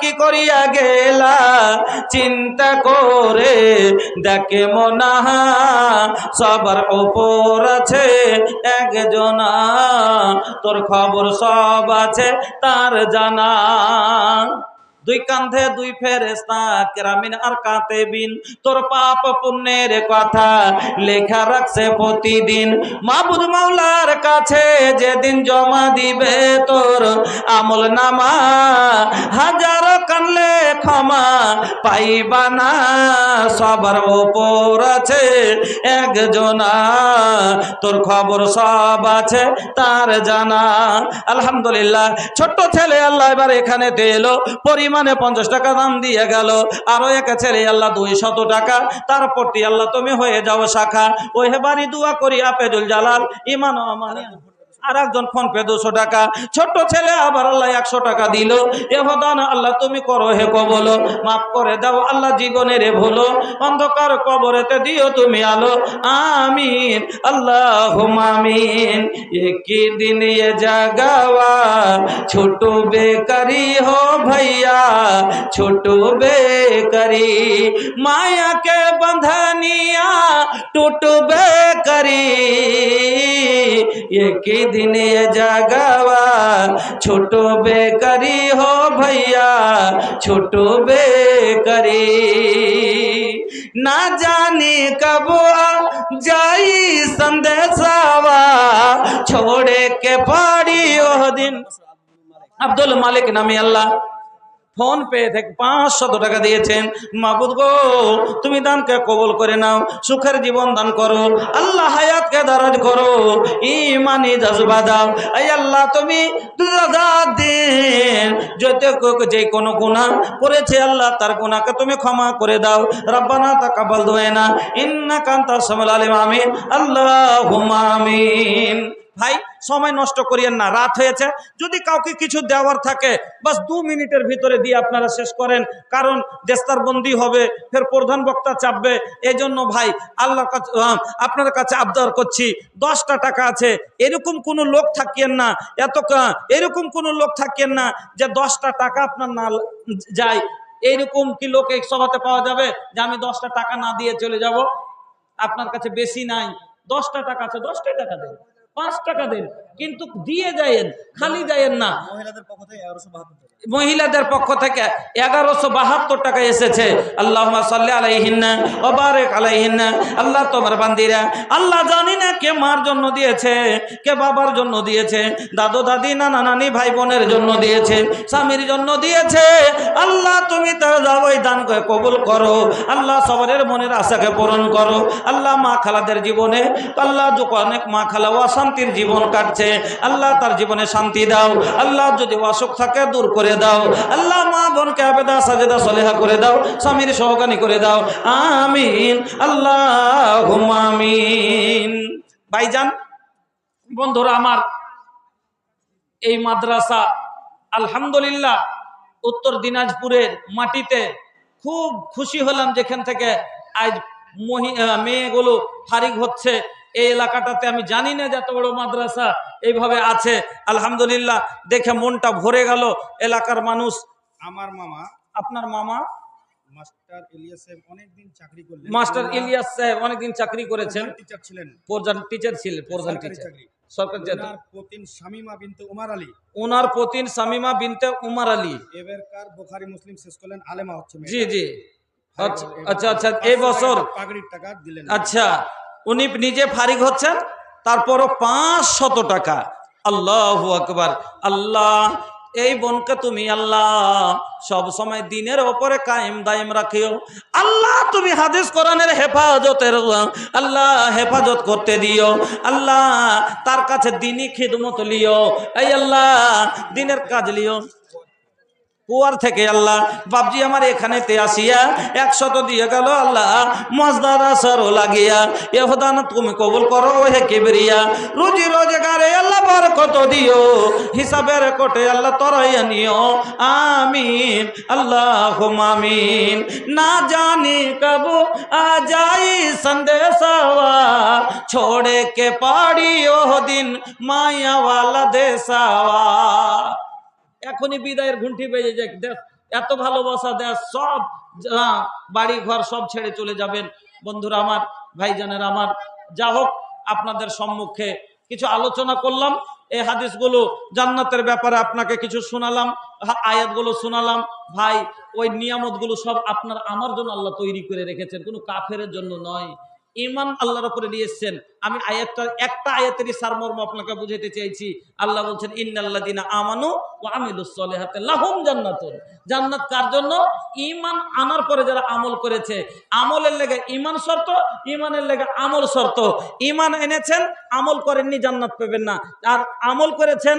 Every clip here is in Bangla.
কি করিয়া গেলা? চিন্তা করে দেখে মনা সবার ওপর আছে একজনা। তোর খবর সব আছে, তার জানা। দুই কান্ধে দুই ফেরেস্তা কেরামিন আর কাতেবিন। তোর পাপ পুণ্যের কথা লেখা রাখছে প্রতিদিন। মাবুদ মাওলার কাছে যেদিন জমা দিবে তোর আমল নামা, হাজারো কানলে ক্ষমা পাইবা না। সবার ওপর আছে একজনা, তোর খবর সব আছে, তার জানা। আলহামদুলিল্লাহ, ছোট্ট ছেলে আল্লাহ এবার এখানে এলো পরিমাণে পঞ্চাশ টাকা দাম দিয়ে গেল। আরও এক ছেলে আল্লাহ দুই শত টাকা, তার প্রতি আল্লাহ তুমি হয়ে যাও শাখা। ওই বাড়ি দুয়া করি আপেজুল জালাল ইমান ও আমানি আর একজন ফোন পে দুশো টাকা। ছোট্ট ছেলে আবার আল্লাহ একশো টাকা দিল। এ ভদান আল্লাহ, তুমি করো হে কবল। মাফ করে দাও আল্লাহ জীবনের রে ভুলো। অন্ধকার কবরেতে দিও তুমি আলো। আমিন আল্লাহ হুমামিন একই দিন এ জাগাওয়া। ছোট বেকারি হো ভাইয়া, ছোট বেকারি। মায়াকে বন্ধনিয়া টুট বেকারি। बेकरी एक ही दिन ये जगावा ছোট বেকারি हो भैया ছোট বেকারি ना जाने कब आ जाई संदेशावा छोड़े के पड़ी ओह दिन আব্দুল মালিক নামি আল্লাহ ফোন পে থেকে পাঁচশত টাকা দিয়েছেন। মাবুদ গো, তুমি দানকে কবল করে নাও, সুখের জীবন দান করো, আল্লাহ হায়াতকে দারাজ করো, ইমানি জজবা দাও। এই আল্লাহ, তুমি দিন যত যে কোনো গুণা করেছে আল্লাহ, তার গুণাকে তুমি ক্ষমা করে দাও। রব্বানা তাকাবাল দোয়েনা ইন্না কান্তা সামাল আলিম, আমিন। আল্লাহ আমিন। ভাই সময় নষ্ট করিয়েন না, রাত হয়েছে। যদি কাউকে কিছু দেওয়ার থাকে, বাস দু মিনিটের ভিতরে দিয়ে আপনারা শেষ করেন, কারণ দেস্তার বন্দি হবে, ফের প্রধান বক্তা চাপবে। এই জন্য ভাই আল্লাহর কাছে আপনার কাছে আবদার করছি, দশটা টাকা আছে, এরকম কোনো লোক থাকিয়েন না, এত এরকম কোনো লোক থাকিয়েন না, যে দশটা টাকা আপনার না যায়। এইরকম কি লোক এই সভাতে পাওয়া যাবে, যে আমি দশটা টাকা না দিয়ে চলে যাব? আপনার কাছে বেশি নাই, দশটা টাকা আছে, দশটাই টাকা দেন। পাঁচ টাকা দেন কিন্তু দিয়ে যায়েন খালি যায়েন না। মহিলাদের পক্ষ থেকে এগারোশো বাহাত্তর টাকা। মহিলাদের পক্ষ থেকে এগারোশো বাহাত্তর টাকা এসেছে। আল্লাহ সাল্লি আলাইহিন্না ওবারেক আলাইহিন্না। আল্লাহ তোমার বান্দিরা। আল্লাহ জানি না কে মার জন্য দিয়েছে কে বাবার জন্য দিয়েছে দাদু দাদি নানা নানি ভাই বোনের জন্য দিয়েছে স্বামীর জন্য দিয়েছে। আল্লাহ তুমি তার যাওয়াই দান করে কবুল করো। আল্লাহ সবারের মনের আশাকে পূরণ করো। আল্লাহ মা খালাদের জীবনে আল্লাহ অনেক মা খালা অশান্তির জীবন কাটছে। আল্লাহ তার জীবনে শান্তি দাও। আল্লাহ যদি অসুখ থাকে, দূর করে দাও। আল্লাহ মা বোনকে আবেদা, সাজেদা, সলেহা করে দাও। স্বামীর সহকানি করে দাও। আমিন। আল্লাহ আমিন। ভাইজান, বন্ধুরা আমার, এই মাদ্রাসা আলহামদুলিল্লাহ উত্তর দিনাজপুরের মাটিতে খুব খুশি হলাম যেখান থেকে আজ মেয়েগুলো ফারিক হচ্ছে। এই এলাকাটাতে আমি জানি না যে এত বড় মাদ্রাসা এইভাবে আছে। আলহামদুলিল্লাহ দেখে মনটা ভরে গেল এলাকার মানুষ। আমার মামা আপনার মামা? মাস্টার ইলিয়াস সাহেব অনেকদিন চাকরি করলেন। মাস্টার ইলিয়াস সাহেব অনেকদিন চাকরি করেছেন। টিচার ছিলেন। প্রধান টিচার ছিলেন প্রধান টিচার সরকার ওনার পতিন শামিমা বিনতে উমার আলী। ওনার পতিন শামিমা বিনতে উমার আলী। এবারকার বুখারী মুসলিম শেষ করলেন আলেমা হচ্ছে জি জি। আচ্ছা আচ্ছা আচ্ছা পাঁচশো এই বছর পাগড়ির টাকা দিলেন। আচ্ছা উনি নিজে ফারিক হচ্ছেন, তারপরও পাঁচ শত টাকা। আল্লাহ আকবার। আল্লাহ, এই বোনকে তুমি আল্লাহ, সব সময় দিনের ওপরে কায়েম দায়েম রাখিও। আল্লাহ, তুমি হাদিস কোরআনের হেফাজতের, আল্লাহ হেফাজত করতে দিও। আল্লাহ, তার কাছে দিনই খিদমত লিও। এই আল্লাহ, দিনের কাজ লিও। কুয়ার থেকে আল্লাহ বাবজি আমার এখানেতে আসিয়া একশত দিয়ে গেল, আল্লাহ, মজদার আসার লাগিয়া এহদান তুমি কবুল করো হে কেবেরিয়া। রুজি রোজগারে আল্লাহ বরকত দিও, হিসাবের কোটে আল্লাহ তরাইয়া নিও, আমিন আল্লাহ আমিন। না জানি কবু আজাই সন্দেশাওয়া ছোড়ে কে পাড়ি ওহ দিন মায়াওয়ালা দেশাওয়া। এখনই বিদায়ের ঘুంটি বেজে যায় দেখ, এত ভালোবাসা দেয় সব বাড়ি, ঘর, সব ছেড়ে চলে যাবেন। বন্ধুরা আমার, ভাইজানের আমার, যা হোক আপনাদের সম্মুখে কিছু আলোচনা করলাম। এই হাদিসগুলো জান্নাতের ব্যাপারে আপনাকে কিছু শোনালাম আয়াতগুলো শোনালাম। ভাই, ওই নিয়ামতগুলো সব আপনার, আমার জন্য আল্লাহ তৈরি করে রেখেছেন। কোনো কাফের জন্য নয়। ইমান আল্লাহর উপরে নিয়ে এসছেন আমি আয়াতটা একটা আয়াতেরই সারমর্ম আপনাকে বুঝাতে চাইছি। আল্লাহ বলছেন ইন্নাল্লাদিনা আমানু ও আমিলুস সলিহাতে লাহুম জান্নাতুন। জান্নাত কার জন্য? ইমান আনার পরে যারা আমল করেছে। আমলের লেগে ইমান শর্ত ইমানের লেগে আমল শর্ত। ইমান এনেছেন, আমল করেননি, জান্নাত পাবেন না। আর আমল করেছেন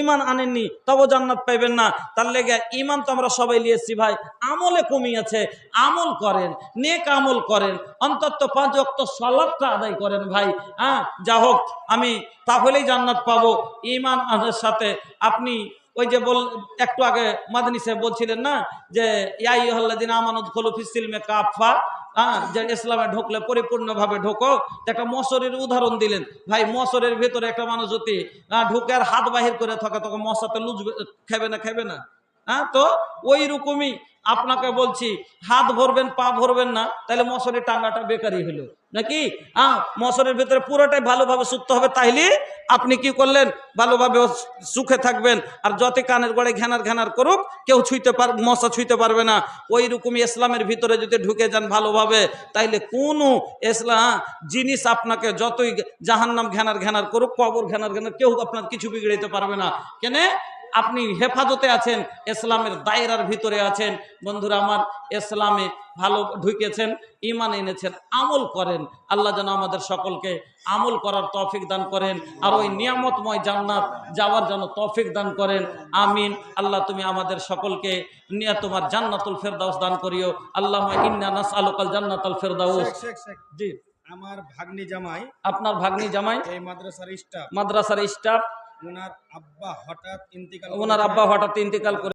ইমান আনেননি, তবে জান্নাত পাইবেন না। তার লেগে ইমান তো আমরা সবাই নিয়েছি ভাই। আমলে কমিয়েছে আমল করেন, নেক আমল করেন। অন্তত পাঁচ অক্ত সলাপটা আদায় করেন ভাই হ্যাঁ? যা হোক আমি তাহলেই জান্নাত পাবো। ইমান আনের সাথে আপনি ওই যে বল একটু আগে মাদনী সাহেব বলছিলেন না যে ইয়াই হল্লাদিন আমানত খলুফিসিলমে কাফা হ্যাঁ? যে ইসলামে ঢুকলে পরিপূর্ণভাবে ঢোকো। একটা মশরের উদাহরণ দিলেন। ভাই মশরের ভেতরে একটা মানুষ যদি আহ, ঢুকে আর হাত বাহির করে থাকে তখন মশাতে লুজবে খাবে না খাবে না। হ্যাঁ তো ওই রকমই আপনাকে বলছি, হাত ভরবেন, পা ভরবেন না, তাহলে মশারি টাঙ্গাটা বেকারি হলো। নাকি? হ্যাঁ মশারির ভেতরে পুরোটাই ভালোভাবে শুকতে হবে, তাইলে আপনি কি করলেন? ভালোভাবে সুখে থাকবেন, আর যত কানের গড়ে ঘ্যানার ঘ্যানার করুক, কেউ ছুঁইতে পার, মশা ছুঁইতে পারবে না। ওই রকমই ইসলামের ভিতরে যদি ঢুকে যান ভালোভাবে, তাইলে কোনো ইসলাম জিনিস আপনাকে যতই জাহান্নাম ঘ্যানার ঘ্যানার করুক, কবর ঘ্যানার ঘ্যানার, কেউ আপনার কিছু বিগড়াইতে পারবে না। কেনে? আপনি হেফাজতে আছেন ইসলামের দায়রার ভিতরে আছেন। বন্ধুরা আমার ইসলামে ভালো ঢুকেছেন ইমান এনেছেন আমল করেন। আল্লাহ যেন আমাদের সকলকে আমল করার তৌফিক দান করেন আর ওই নিয়ামতময় জান্নাত যাওয়ার জন্য তৌফিক দান করেন। আমিন। আল্লাহ তুমি আমাদের সকলকে নিয়ে তোমার জান্নাতুল ফেরদাউস দান করিও। আল্লাহ ইন্না নাস আলোকাল জান্নাতুল ফেরদাউস। জি। আমার ভাগ্নি জামাই আপনার ভাগ্নি জামাই? এই মাদ্রাসার স্টাফ মাদ্রাসার স্টাফ ওনার আব্বা হঠাৎ ইন্তিকাল ওনার আব্বা হঠাৎ ইন্তিকাল করে